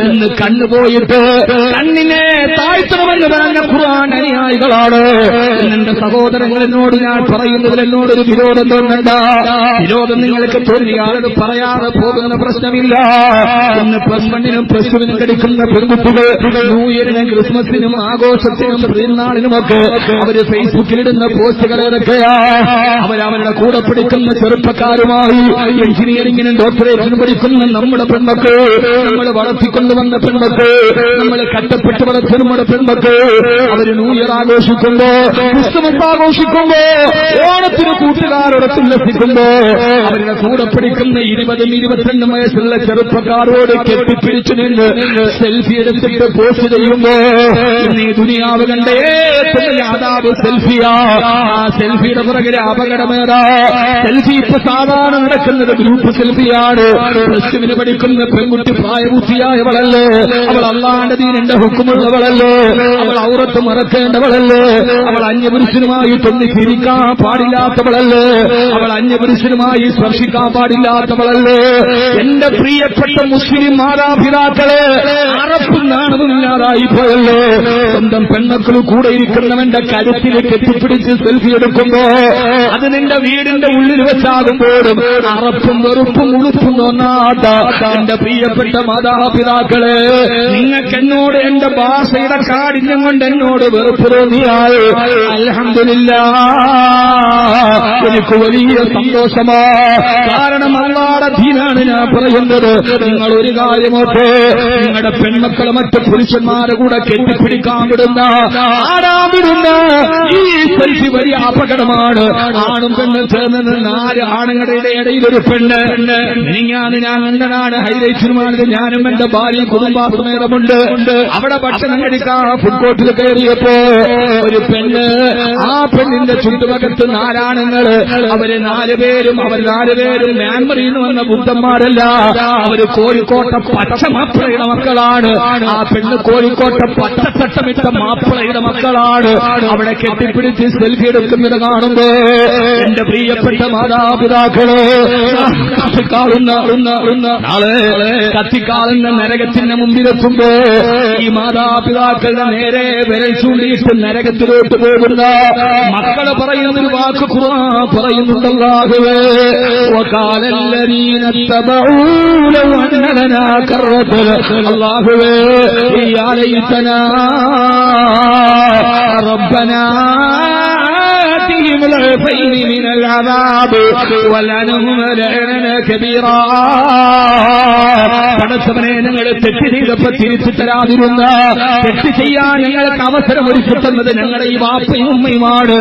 ഇന്ന് കണ്ണുപോയിട്ട് കണ്ണിനെ താഴ്ത്തണമെന്ന് പറഞ്ഞ ഖുർആൻ അനുയായികളാണ്. എന്റെ സഹോദരങ്ങളെന്നോട് ഞാൻ പറയുന്നതിൽ എന്നോടൊരു വിരോധം തോന്നണ്ട. വിരോധം നിങ്ങൾക്ക് തോന്നിയാലത് പറയാതെ പോകുന്ന പ്രശ്നമില്ല. ഇന്ന് പ്ലസ് വണ്ണിനും പ്ലസ് ടുവിനും കടിക്കുന്ന പെൺകുട്ടികൾ ന്യൂ ഇയറിനും ക്രിസ്മസിനും ആഘോഷത്തിനും പെരുന്നാളിനുമൊക്കെ അവർ ഫേസ്ബുക്കിലിടുന്ന പോസ്റ്റുകൾ ഏതൊക്കെയാ? അവരവരുടെ കൂടെ പിടിക്കുന്ന ചെറുപ്പക്കാരുമായി എഞ്ചിനീയറിംഗിനും ഡോക്ടറേറ്റിനും പഠിക്കുന്ന നമ്മുടെ പെൺമക്കൾ നമ്മൾ വളർത്തിക്കൊണ്ടുവന്ന പെൺമക്കൾ നമ്മൾ കട്ടപ്പെട്ട് വളർത്തിയ നമ്മുടെ പെൺമക്കൾ അവർ ന്യൂ ആഘോഷിക്കുമ്പോ ക്രിസ്തുമസ് ആഘോഷിക്കുമ്പോ ഓണത്തിന് കൂട്ടുകാരോടൊപ്പം ലഭിക്കുമ്പോ അവരുടെ കൂടെ പിടിക്കുന്ന ഇരുപതും ഇരുപത്തിരണ്ടും വയസ്സുള്ള ചെറുപ്പക്കാരോട് കെട്ടിപ്പിടിച്ചു നിന്ന് സെൽഫി എടുത്തിട്ട് പോസ്റ്റ് ചെയ്യുമ്പോ നീ ദുനിയാവ് കണ്ടേ യാതാവ് സെൽഫിയാ? ആ സെൽഫിയുടെ പുറകിലെ അപകടമേതാ? സെൽഫി ഇപ്പൊ സാധാരണ നടക്കുന്നത് ഗ്രൂപ്പ് സെൽഫിയാണ്. പ്ലസ് ടുവിന് പഠിക്കുന്ന പെൺകുട്ടി പ്രായപൂർത്തിയായവളല്ലേ അവൾ അള്ളാന്റെ ദീനിന്റെ ഹുക്കുമുള്ളവളല്ലേ? അവൾ ഔറത്ത് മറക്കേണ്ടവളല്ലേ? അവൾ അന്യപുരുഷനുമായി തൊന്നി തിരിക്കാൻ പാടില്ലാത്തവളല്ലേ? അവൾ അന്യപുരുഷനുമായി സ്പർശിക്കാൻ പാടില്ലാത്തവളല്ലേ? എന്റെ പ്രിയപ്പെട്ട മുസ്ലിം മാതാപിതാക്കളെ അറപ്പും നാണവുമില്ലാതായി പോയല്ലോ? സ്വന്തം പെണ്ണക്കൾ കൂടെ ഇരിക്കുന്നവന്റെ കരുത്തിലേക്ക് എത്തിപ്പിടിച്ച് സെൽഫി എടുക്കുമ്പോ അത് നിന്റെ വീടിന്റെ ഉള്ളിൽ വെച്ചാകുമ്പോഴും അറപ്പും വെറുപ്പും ഉളുപ്പും തോന്നാത്ത എന്റെ പ്രിയപ്പെട്ട മാതാപിതാക്കളെ നിങ്ങൾക്ക് എന്നോട് എന്റെ ഭാഷയുടെ കാഠിന്യം കൊണ്ട് എന്നോട് വെറുപ്പ് തോന്നിയാൽ അലഹമില്ല എനിക്ക് വലിയ സന്തോഷമാ. കാരണം അള്ളാടെ ധീനാണ് ഞാൻ പറയുന്നത്. നിങ്ങൾ ഒരു കാര്യമൊക്കെ നിങ്ങളുടെ പെൺമക്കളെ മറ്റു പുരുഷന്മാരെ കൂടെ കെട്ടിപ്പിടിക്കാൻ വിടുന്ന ആടാൻ വിടുന്ന? ഈ അപകടമാണ്. ആണും പെണ്ണും ചേർന്ന് നാല് ആണുങ്ങളുടെ ഇടയിൽ ഒരു പെണ്ണ്. ഞാൻ ഞാൻ കണ്ടനാണ് ഹൈലൈറ്റ്സുമാണിത് ഞാനും എന്റെ ഭാര്യ കുടുംബാസമേതമുണ്ട്. അവിടെ ഭക്ഷണം കഴിക്കാൻ ഫുഡ് കോർട്ടിൽ കയറിയപ്പോ ഒരു പെണ്ണ് ആ പെണ്ണിന്റെ ചുറ്റുപകത്ത് നാലാണുങ്ങൾ. അവർ നാലുപേരും അവർ നാലുപേരും മ്യാൻമറിയിൽ നിന്ന് വന്ന ബുദ്ധന്മാരല്ല. അവർ കോഴിക്കോട്ടെ പച്ച മാപ്പിളയുടെ മക്കളാണ്. ആ പെണ്ണ് കോഴിക്കോട്ടെ പച്ചത്തട്ടമിട്ട മാപ്പിളയുടെ മക്കളാണ്. അവിടെ കെട്ടിപ്പിടിച്ച് സെൽഫി നിൽക്കുന്നത് കാണുമ്പോ എന്റെ പ്രിയപ്പെട്ട മാതാപിതാക്കളെ കത്തിക്കാളുന്ന നാളെ നരകത്തിന്റെ മുമ്പിലെത്തുമ്പോ ഈ മാതാപിതാക്കളുടെ നേരെ വിരൽ ചൂണ്ടിയിട്ട് നരകത്തിലോട്ട് പോകുന്ന മക്കളെ പറയുന്ന ഒരു പറയുന്നുണ്ടല്ലാഹുവേ ഈ അള്ളാഹുവേ റബ്ബനാ. آتهم ضعفين من العذاب ولعنهم لعنا كبيرا പടച്ചവനെ ഞങ്ങൾ തെറ്റ് ചെയ്തപ്പോ തിരിച്ചു തരാതിരുന്ന തെറ്റ് ചെയ്യാൻ ഞങ്ങൾക്ക് അവസരം ഒരുക്കി തന്നത് ഞങ്ങളുടെ ഈ വാപ്പയും ഉമ്മയുമാണ്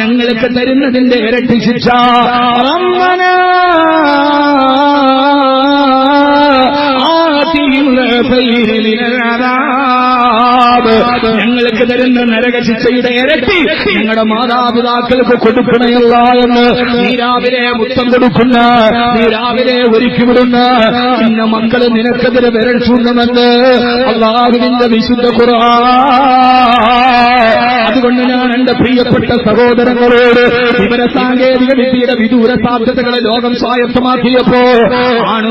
ഞങ്ങൾക്ക് തരുന്നതിന്റെ ഇരട്ടി ശിക്ഷ റബ്ബനാ ആതിഹിം ضعفين من അതാബ് ഞങ്ങൾക്ക് തരുന്ന നരക ശിക്ഷയുടെ ഇരട്ടി ഞങ്ങളുടെ മാതാപിതാക്കൾക്ക് കൊടുക്കണയല്ല എന്ന് നീ രാവിലെ മുത്തം കൊടുക്കുന്ന നീ രാവിലെ ഒരുക്കിവിടുന്ന നിന്നെ മക്കൾ നിനക്കെതിരെ വിരൽ ചൂണ്ടുമെന്ന് അള്ളാഹുവിന്റെ വിശുദ്ധ കുറവാ അതുകൊണ്ട് ഞാൻ എന്റെ പ്രിയപ്പെട്ട സഹോദരങ്ങളോട് വിവരസാങ്കേതിക വിദ്യയുടെ വിദൂര സാധ്യതകളെ ലോകം സ്വായത്തമാക്കിയപ്പോ ആണ്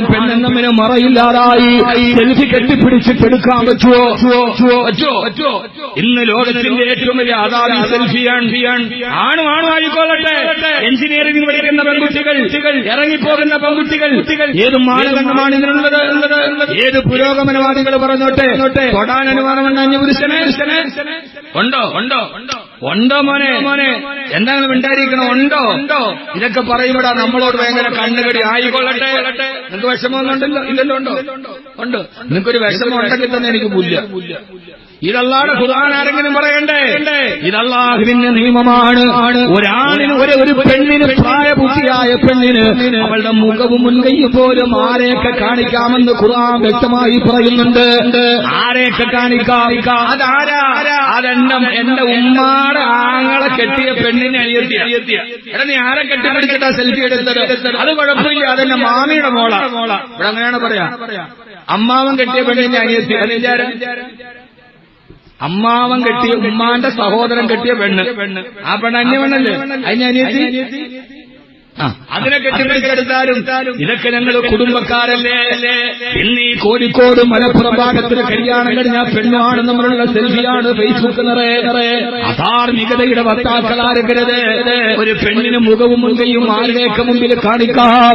തമ്മിന് മറയില്ലാതായി. സെൽഫി കെട്ടിപ്പിടിച്ചിട്ട് എടുക്കാൻ പറ്റുമോ ഇന്ന് ലോകത്തിന്റെ ഏറ്റവും വലിയ ആദാമി സെൽഫിയാണ്. ആണു ആണും ആയിക്കൊള്ളട്ടെ എഞ്ചിനീയറിംഗ് പഠിക്കുന്ന പെൺകുട്ടികൾ ഇറങ്ങിപ്പോകുന്ന പെൺകുട്ടികൾ ഏത് മാനദണ്ഡമാണ് ഇതിനുള്ളത് ഏത് പുരോഗമനവാദികൾ പറഞ്ഞോട്ടെ? തൊടാൻ അനുവാദമുണ്ട് അന്യപുരുഷനെ? ഉണ്ടോ? ഉണ്ടോ? ഉണ്ടോ? മോനെ മോനെ? എന്താണ് മിണ്ടായിരിക്കണം ഉണ്ടോ? ഉണ്ടോ ഇതൊക്കെ പറയുമ്പോഴാ നമ്മളോട് ഭയങ്കര കണ്ണുകടി. ആയിക്കൊള്ളട്ടെ നിങ്ങൾക്ക് വിഷമമൊന്നുണ്ടല്ലോ ഇല്ലല്ലോ ഉണ്ടോ? ഉണ്ട്. നിങ്ങൾക്കൊരു വിഷമം ഉണ്ടെങ്കിൽ തന്നെ എനിക്ക് പുല്ല ഇതല്ലാതെ ഖുർആൻ ആരെങ്കിലും പറയണ്ടേ? ഇതല്ലാഹുവിന്റെ നിയമമാണ്. ഒരാളിന് ഒരു ഒരു പെണ്ണിന് പ്രായപൂർത്തിയായ പെണ്ണിന് അവളുടെ മുഖവും മുൻകൈയും പോലും ആരെയൊക്കെ കാണിക്കാമെന്ന് ഖുർആൻ വ്യക്തമായി പറയുന്നുണ്ട്. ആരെയൊക്കെ കാണിക്കാം? അതെന്റെ എന്റെ ഉമ്മാടെ ആങ്ങളെ കെട്ടിയ പെണ്ണിനെ അനിയത്തിയ. എടാ നീ ആരെ കെട്ടിപ്പിടിച്ചിട്ടാ സെൽഫി എടുത്തത്? അത് കുഴപ്പമില്ല. അതെന്റെ മാമിയുടെ മോള. ഇവിടെ അങ്ങനെയാണ് പറയാ. അമ്മാവൻ കെട്ടിയ പെണ്ണിന്റെ അനിയത്തി. അതിന്റെ അമ്മാവൻ കെട്ടിയ ഉമ്മാന്റെ സഹോദരൻ കെട്ടിയ പെണ്ണ്. ആ പെണ്ണ് അന്യ പെണ്ണല്ലേ? അതിന് അനിയത്തി? അതിനെ കെട്ടിപ്പിടിച്ചെടുത്താലും ഇതൊക്കെ ഞങ്ങൾ കുടുംബക്കാരല്ലേ? ഇന്ന് ഈ കോഴിക്കോട് മലപ്പുറം ഭാഗത്തിന് കല്യാണം കഴിഞ്ഞ പെണ്ണാണ് നമ്മളുള്ള സെൽഫിയാണ് ഫേസ്ബുക്ക് നിറയെ നിറയെ അധാർമികതയുടെ വക്താക്കളാരരുത് ഒരു പെണ്ണിന് മുഖവും മുൻകയും ആരുടെയൊക്കെ മുമ്പിൽ കാണിക്കാം.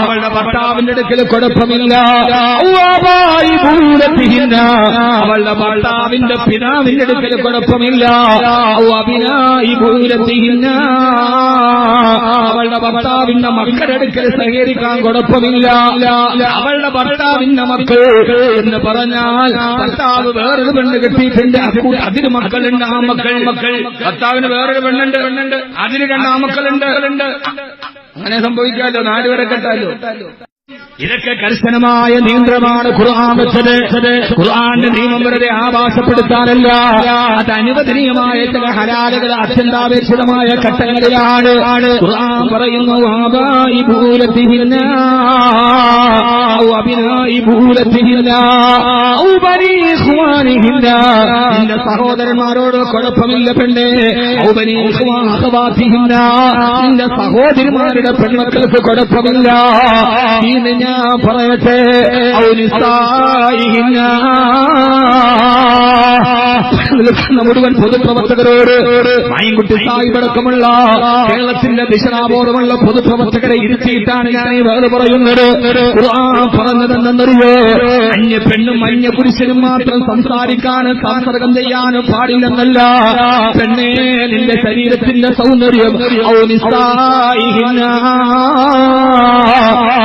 അവളുടെ ഭർത്താവിന്റെ അടുക്കൽ കുഴപ്പമില്ല. അവളുടെ ഭർത്താവിന്റെ പിതാവിന്റെ അടുക്കൽ കുഴപ്പമില്ല. ഭൂരത്തിഹിന്ന അവളുടെ ഭർത്താവിന്റെ മക്കളെടുക്കൽ സഹകരിക്കാൻ കുഴപ്പമില്ല. അവളുടെ ഭർത്താവിന്റെ മക്കൾ എന്ന് പറഞ്ഞാൽ ഭർത്താവ് വേറൊരു പെണ്ണ് കെട്ടിയിട്ടുണ്ട്. അതിന് മക്കളുണ്ട്. ആ മക്കൾ മക്കൾ ഭർത്താവിന് വേറൊരു പെണ്ണുണ്ട്. പെണ്ണുണ്ട് അതിന് രണ്ട് ആ മക്കളുണ്ട്. അങ്ങനെ സംഭവിക്കാമല്ലോ നാലുപേരെ കെട്ടാലോ? ഇതൊക്കെ കർശനമായ നിയന്ത്രണമാണ് ഖുർആൻ വെച്ചത്. ഖുർആന്റെ നിയമം വെറുതെ ആഭാസപ്പെടുത്താനല്ല. അത് അനുവദനീയമായ ചില ഹലാലുകൾ അത്യന്താപേക്ഷിതമായ ഘട്ടങ്ങളിലാണ്. ഖുർആൻ പറയുന്നു ആബായി ഔ ബനീ നിന്റെ സഹോദരന്മാരോട് കുഴപ്പമില്ല പെണ്ണേ. അഖവാത്തിഹിന്ന നിന്റെ സഹോദരിമാരുടെ പെൺമക്കൾക്ക് കുഴപ്പമില്ല. ഇന്ന് ഞാൻ പറയട്ടെ ഔ നിസായിഹിന്ന നിൽക്കുന്ന മുഴുവൻ പൊതുപ്രവർത്തകരോട് മായൻകുട്ടി സാഹിബടക്കമുള്ള കേരളത്തിന്റെ ദിശനാബോധമുള്ള പൊതുപ്രവർത്തകരെ ഇരുത്തിയിട്ടാണ് ഞാൻ ഈ വേറെ പറയുന്നത്. ഖുർആൻ പറഞ്ഞതെന്നറിയോ അന്യ പെണ്ണും അന്യ പുരുഷനും മാത്രം സംസാരിക്കാനും സംസർഗം ചെയ്യാനും പാടില്ലെന്നല്ല. പെണ്ണേ നിന്റെ ശരീരത്തിന്റെ സൗന്ദര്യം.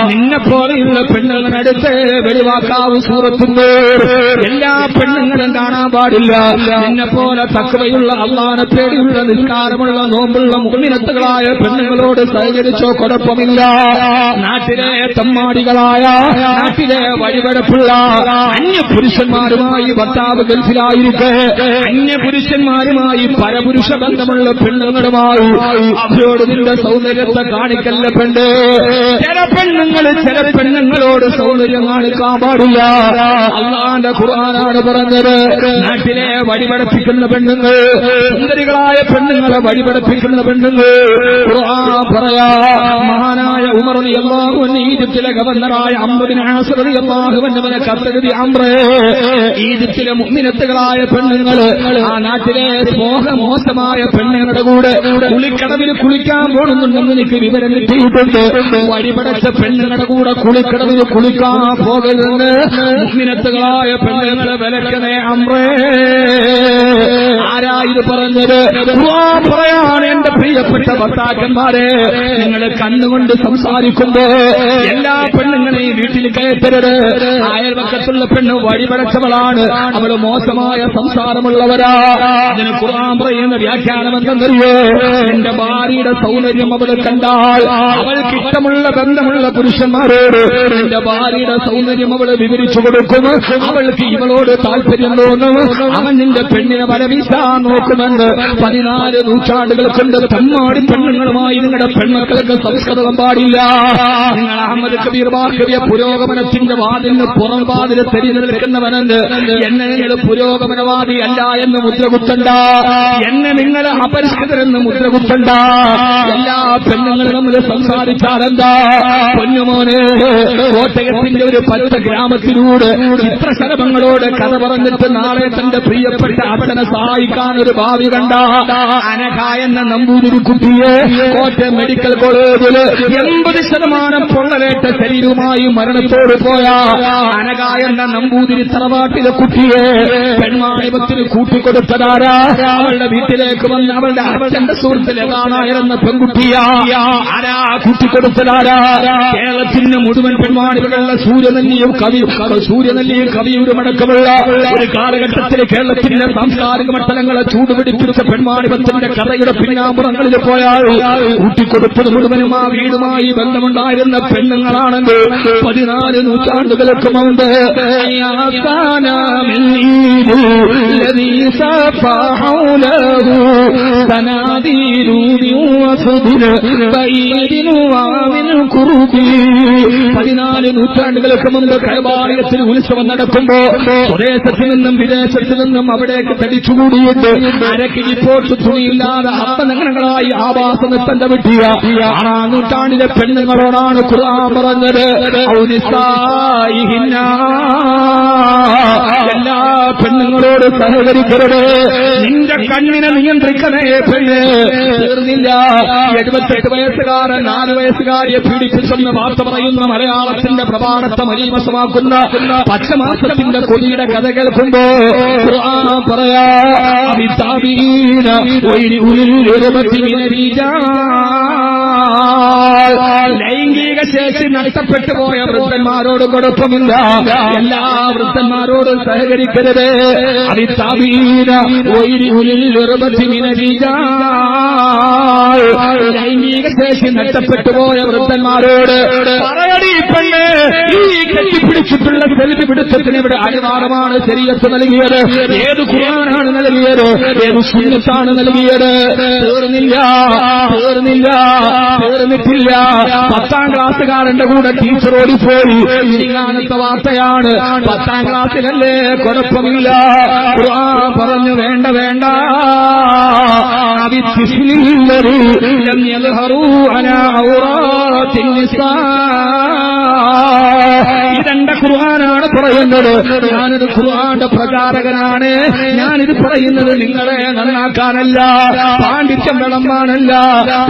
നിന്നെ പോലെയുള്ള പെണ്ണുങ്ങളടുത്ത് വെളിവാക്കാവ് സൂറത്തുമ്പോൾ എല്ലാ പെണ്ണുങ്ങളും കാണാൻ പാടില്ല. നിന്നെ പോലെ തക്കവയുള്ള അള്ളാന പേടിയുള്ള നിസ്കാരമുള്ള നോമ്പുള്ള മുഖമിനത്തുകളായ പെണ്ണുങ്ങളോട് സഹകരിച്ചോ കുഴപ്പമില്ല. നാട്ടിലെ തമ്മാടികളായ നാട്ടിലെ വഴിപടപ്പുള്ള അന്യ പുരുഷന്മാരുമായി ഭർത്താവ് അന്യ പുരുഷന്മാരുമായി പരപുരുഷ ബന്ധമുള്ള പെണ്ണുങ്ങളുമായി അവരോട് നിന്റെ സൗന്ദര്യത്തെ കാണിക്കല്ല പെണ്ണ്? ചില പെണ്ണുങ്ങൾ ചില പെണ്ണുങ്ങളോട് സൗന്ദര്യം കാണിക്കാൻ പാടില്ല അള്ളാന്റെ ഖുർആനാണ് പറഞ്ഞത്. നാട്ടിലെ വഴിപടപ്പിക്കുന്ന പെണ്ണുങ്ങൾ സുന്ദരികളായ പെണ്ണുങ്ങളെ വഴിപടപ്പിക്കുന്ന പെണ്ണുങ്ങൾ. ഖുർആൻ പറയാ മഹാനായ ഉമർ അള്ളാഹു ഈജിപ്തിലെ ഗവർണറായ അമ്പതിന് ഈജിപ്തിലെ മുമ്മിനത്തുകളായ പെണ്ണുങ്ങൾ ആ നാട്ടിലെ സ്മോഹ മോശമായ പെണ്ണുങ്ങളുടെ കൂടെ കുളിക്കടവിൽ കുളിക്കാൻ പോകുന്നുണ്ടെന്ന് എനിക്ക് വിവരം കിട്ടിയിട്ടുണ്ട്. വഴിപടച്ച പെണ്ണുങ്ങളുടെ കൂടെ കുളിക്കടവിൽ കുളിക്കാൻ പോകരുതെന്ന് മുമ്മിനത്തുകളായ പെണ്ണുങ്ങളെ വിലക്കണേ അമ്രേ. ആരാ ഇത് പറഞ്ഞത്? പറയാണ് എന്റെ പ്രിയപ്പെട്ട ഭർത്താക്കന്മാരെ. നിങ്ങൾ കണ്ണുകൊണ്ട് സംസാരിക്കുമ്പോ എല്ലാ പെണ്ണുങ്ങളെയും വീട്ടിൽ കയറ്റരുത്. അയൽവക്കത്തുള്ള പെണ്ണ് വഴിപടച്ചവളാണ് അവൾ മോശമായ സംസാരമുള്ളവരാ. അതിന് ഖുർആൻ പറയുന്ന വ്യാഖ്യാനം എന്തെന്നറിയോ? എന്റെ ഭാര്യയുടെ സൗന്ദര്യം അവൾ കണ്ടാൽ അവൾക്ക് ഇഷ്ടമുള്ള ബന്ധമുള്ള പുരുഷന്മാരോട് എന്റെ ഭാര്യയുടെ സൗന്ദര്യം അവൾ വിവരിച്ചു കൊടുക്കും. അവൾക്ക് ഇവളോട് താല്പര്യം തോന്നും. അവൻ നിന്റെ പെണ്ണിനെ വരവീശാൻ നോക്കുമെന്ന് പതിനാല് നൂറ്റാണ്ടുകൾ കൊണ്ട് തമ്മാടി പെണ്ണുങ്ങളുമായി നിങ്ങളുടെ പെൺമക്കൾക്ക് സംസ്കൃതം പാടില്ല. നിങ്ങൾ അഹമ്മദ് കബീർ പുരോഗമനത്തിന്റെ വാതിലിന് പുറം വാതിൽ തെരി നിൽക്കുന്നവനുണ്ട്. എന്നെ നിങ്ങൾ പുരോഗമനവാദി അല്ല എന്ന് മുദ്രകുത്തണ്ട. എന്നെ നിങ്ങൾ അപരിഷ്കൃതരെന്ന് മുദ്രകുത്തണ്ട. എല്ലാ പെണ്ണുങ്ങളും നമ്മൾ സംസാരിച്ചാലെന്താ? പൊന്നുമോനെ കോട്ടയത്തിന്റെ ഒരു പരുത്ത ഗ്രാമത്തിലൂടെ ശ്രമങ്ങളോട് കഥ പറഞ്ഞിട്ട് നാളെ തന്റെ പ്രിയപ്പെട്ട അച്ഛനെ സഹായിക്കാൻ ഒരു ഭാവി കണ്ട അനഘ എന്ന നമ്പൂതിരി കുട്ടിയെ കോട്ടയം മെഡിക്കൽ കോളേജിൽ എൺപത് ശതമാനം പൊള്ളലേറ്റ ശരീരവുമായി മരണത്തോട് പോയ അനഘ എന്ന നമ്പൂതിരി തറവാട്ടിലെ കുട്ടിയെ പെൺമാണിപത്തിന് കൂട്ടിക്കൊടുത്തതാരാ? അവളുടെ വീട്ടിലേക്ക് വന്ന് അവളുടെ അച്ഛന്റെ സുഹൃത്തിലെ കാണായിരുന്ന പെൺകുട്ടിയാ? ആരാ കൂട്ടിക്കൊടുത്തതാരാ? കേരളത്തിന് മുഴുവൻ പെൺമാണികളുള്ള സൂര്യനെല്ലിയും കവി സൂര്യനെല്ലിയും കവിയൂരും അടക്കമുള്ള ഒരു കാലഘട്ടത്തിൽ കേരളത്തിന്റെ സാംസ്കാരിക മണ്ഡലങ്ങളെ ചൂടുപിടിപ്പിച്ച പെൺമാണിപത്തിന്റെ കഥയുടെ പിന്നാമ്പുറങ്ങളിൽ പോയാൽ കൂട്ടിക്കൊടുത്തത് മുഴുവനും ആ വീടുമായി ബന്ധമുണ്ടായിരുന്ന പെണ്ണുങ്ങളാണെങ്കിൽ പതിനാല് ആളുകൾക്ക് മുമ്പ് പതിനാല് നൂറ്റാണ്ടുകൾക്ക് മുമ്പ് കൈവാലയത്തിൽ ഉത്സവം നടക്കുമ്പോ സ്വദേശത്തു നിന്നും വിദേശത്തു നിന്നും അവിടേക്ക് തടിച്ചുകൂടിയിട്ട് അരക്ക് ഇപ്പോട്ട് തുണിയില്ലാതെ അപ്പനങ്ങളായി ആവാസ നിർത്തണ്ട വിട്ടിയ ആറാം നൂറ്റാണ്ടിലെ പെണ്ണുങ്ങളോടാണ് ഖുർആൻ പറഞ്ഞത്. ഔനിസാ എല്ലാ പെണ്ണുങ്ങളോട് സഹകരിക്കരുത്. നിന്റെ കണ്ണിനെ നിയന്ത്രിക്കണേ പെണ്ണ് തീർന്നില്ല. എഴുപത്തെട്ട് വയസ്സുകാരൻ നാല് വയസ്സുകാരിയെ പീഡിപ്പിച്ചെന്ന് വാർത്ത പറയുന്ന മലയാളത്തിന്റെ പ്രഭാതത്തെ മലീമസമാക്കുന്ന പച്ചമാസത്തിന്റെ കൊടിയുടെ കഥ കേൾക്കുമ്പോ പറയാ ലൈംഗിക ശേഷി നഷ്ടപ്പെട്ടു പോയ വൃദ്ധന്മാരോട് കുഴപ്പമില്ല എല്ലാ വൃദ്ധന്മാരോടും സഹകരിക്കരുത്. അതിത്താവീന ലൈംഗിക ശേഷി നഷ്ടപ്പെട്ടു പോയ വൃദ്ധന്മാരോട് പറയടി ഈ കെട്ടിപ്പിടിച്ചിട്ടുള്ള സെൽഫി പിടുത്തത്തിന് ഇവിടെ അനുവാദമാണ് ശരീരത്ത് നൽകിയത്. ഏത് ഖുർആനാണ് നൽകിയത്? ഏത് സുന്നത്താണ് നൽകിയത്? തീർന്നില്ല തീർന്നില്ല തീർന്നിട്ടില്ല. പത്താം ക്ലാസ്സുകാരന്റെ കൂടെ ടീച്ചർ ഓടിപ്പോയി. ഇങ്ങാനത്തെ വാർത്തയാണ്. പത്താം ക്ലാസ്സിലല്ലേ? കുഴപ്പമില്ല. ഖുർആൻ പറഞ്ഞു വേണ്ട വേണ്ട. അവിത്തിസ്ലില്ലത് ലം യദ്ഹറൂ അലാ ഔറാത്തിൻ നിസാ. ഇതെന്റെ ഖുർആനാണ് പറയുന്നത്? ഞാനിത് ഖുർആന്റെ പ്രചാരകനാണ്. ഞാനിത് പറയുന്നത് നിങ്ങളെ നന്നാക്കാനല്ല. പാണ്ഡിത്യം വിളമ്പാനല്ല.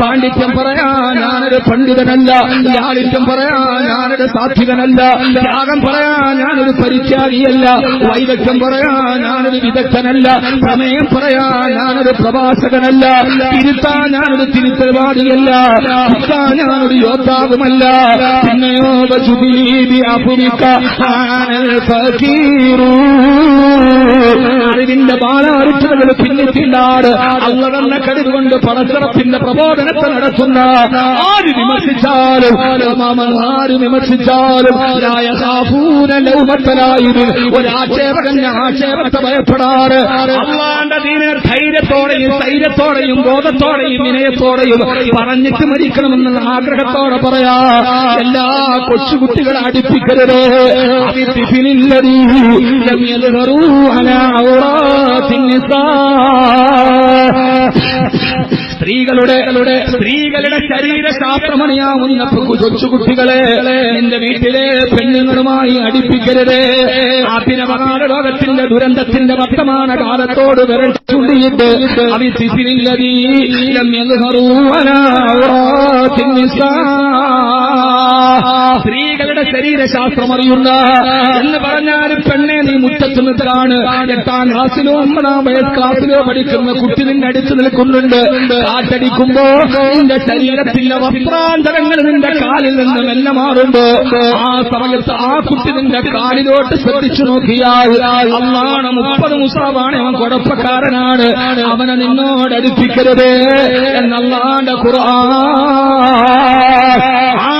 പാണ്ഡിത്യം പറയാൻ ഞാനൊരു പണ്ഡിതനല്ല. ലാളിത്യം പറയാൻ ഞാനൊരു സാത്വികനല്ല ത്യാഗം പറയാൻ ഞാനൊരു പരിത്യാഗിയല്ല. വൈദഗ്ധ്യം പറയാൻ ഞാനൊരു വിദഗ്ധനല്ല. പ്രമേയം പറയാൻ ഞാനൊരു പ്രഭാഷകനല്ല. തിരുത്താൻ ഞാനൊരു തിരുത്തൽവാദിയല്ല. ഞാനൊരു യോദ്ധാവുമല്ല. പിന്നെയോ വജുദീബി അപുമിക്ക ആനൽ الفقير. അറിവിന്റെ ബാലാരിച്ചതകൾ പിന്നിട്ടില്ലാട് അല്ല തന്നെ കരുതുകൊണ്ട് പടച്ചിറപ്പിന്റെ പ്രബോധനത്തെ നടത്തുന്ന ആര് വിമർശിച്ചാലും ആര് വിമർശിച്ചാലും ഒരാക്ഷേപകൻ ആക്ഷേപത്തെ ഭയപ്പെടാറ് ധൈര്യത്തോടെയും ധൈര്യത്തോടെയും ബോധത്തോടെയും വിനയത്തോടെയും പറഞ്ഞിട്ട് മരിക്കണമെന്നുള്ള ആഗ്രഹത്തോടെ പറയാ എല്ലാ കൊച്ചുകുട്ടികളെ അടുപ്പിക്കരുത്. അവിത്തിഫിലില്ലതീ സ്ത്രീകളുടെ സ്ത്രീകളുടെ ശരീരശാസ്ത്രമണിയാവുന്ന കൊച്ചുകുട്ടികളെ നിന്റെ വീട്ടിലെ പെണ്ണുങ്ങളുമായി അടിപ്പിക്കരുത്. ആഭിനവകാല ലോകത്തിന്റെ ദുരന്തത്തിന്റെ വർത്തമാന കാലത്തോട് വിരൽ ചൂണ്ടിയിട്ട് അവിത്തിഫിലില്ലതീ ലം യദ്ഹറൂ നിസാ. സ്ത്രീകളുടെ ശരീരശാസ്ത്രം അറിയുന്ന എന്ന് പറഞ്ഞാൽ പെണ്ണെ നീ മുറ്റത്ത് നിൽക്കാണ് എട്ടാം ക്ലാസ്സിലോ ഒമ്പതാം വയസ് ക്ലാസ്സിലോ പഠിക്കുന്ന കുട്ടി നിന്നെ അടുത്ത് നിൽക്കുന്നുണ്ട്. കാറ്റടിക്കുമ്പോ നിന്റെ ശരീരത്തിന്റെ വസ്ത്രാന്തരങ്ങൾ നിന്റെ കാലിൽ നിന്ന് മെല്ലെ മാറുമ്പോ ആ സമയത്ത് ആ കുട്ടി നിന്റെ കാലിലോട്ട് ശ്രദ്ധിച്ചു നോക്കിയാൽ അള്ളാണ് മുപ്പത് മുസാവാണ് അവൻ കുഴപ്പക്കാരനാണ് അവനെ നിന്നോട് അടുപ്പിക്കരുത്. എന്നല്ലാണ്ട് ഖുർആൻ. ആണും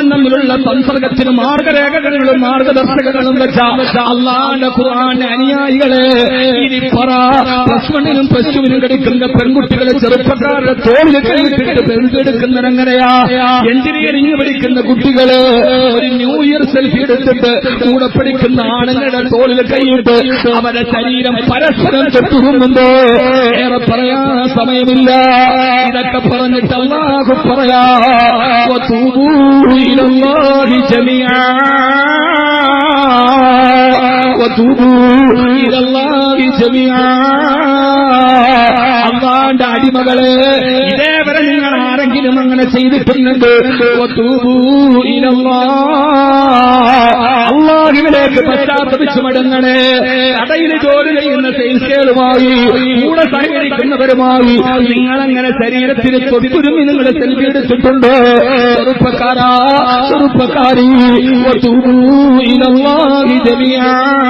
ഖുർആാനും തമ്മിലുള്ള സംസർഗത്തിനും മാർഗരേഖകളും മാർഗദർശകങ്ങളും വെച്ച അള്ളാന്റെ ഖുർആാന്റെ അനുയായികളെ ഇനി പശുവിനും പ്ലസ് കടിക്കുന്ന പെൺകുട്ടികളെ ചെറുപ്പക്കാരുടെ തോളിൽ കഴിഞ്ഞിട്ട് പെരുത്തെടുക്കുന്നതെങ്ങനെയാ എഞ്ചിനീയറിംഗ് പഠിക്കുന്ന കുട്ടികൾ ഒരു ന്യൂ ഇയർ സെൽഫി എടുത്തിട്ട് കൂടെ പഠിക്കുന്ന ആണുങ്ങളുടെ തോളിൽ കൈയിട്ട് അവരുടെ ശരീരം പരസ്പരം ചെത്തുകുന്നുണ്ടോ ഏറെ പറയാൻ സമയമില്ല. ഇതൊക്കെ പറഞ്ഞിട്ട് അല്ലാഹു പറയാ തൂമൂടി إلى الله جميعا അമ്മാന്റെ അടിമകളെ ഇതേ വരെ നിങ്ങൾ ആരെങ്കിലും അങ്ങനെ ചെയ്തിട്ടുന്നുണ്ട് അള്ളാഹുവിലേക്ക് പശ്ചാത്തപിച്ച് ചുമടങ്ങളെ കടയിൽ ജോലി ചെയ്യുന്ന സെയിൽസുകളുമായി കൂടെ സഹകരിക്കുന്നവരുമായി നിങ്ങളങ്ങനെ ശരീരത്തിന് തൊട്ടുരുമി നിങ്ങൾ സെൽഫി എടുത്തിട്ടുണ്ട്. ചെറുപ്പക്കാരാ ചെറുപ്പക്കാരി.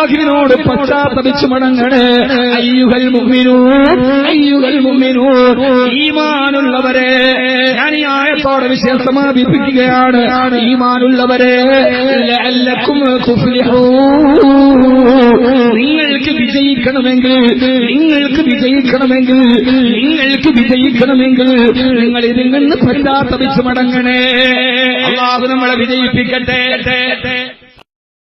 അള്ളാഹുവിനോട് പശ്ചാത്തപിച്ചു മടങ്ങണേ. അയ്യുകൾ മുമ്മിനൂ അയ്യുകൾ മുമ്മിനൂ ഈമാനുള്ളവരെ ഞാൻ ഈ ആയത്തോടെ വിഷയം സമാപിപ്പിക്കുകയാണ് ഈമാനുള്ളവരെ. നിങ്ങൾക്ക് വിജയിക്കണമെങ്കിൽ നിങ്ങൾക്ക് വിജയിക്കണമെങ്കിൽ നിങ്ങൾക്ക് വിജയിക്കണമെങ്കിൽ നിങ്ങൾ ഇതിൽ നിന്ന് പശ്ചാത്തപിച്ചു മടങ്ങണേ. അള്ളാഹു നമ്മളെ വിജയിപ്പിക്കട്ടെ.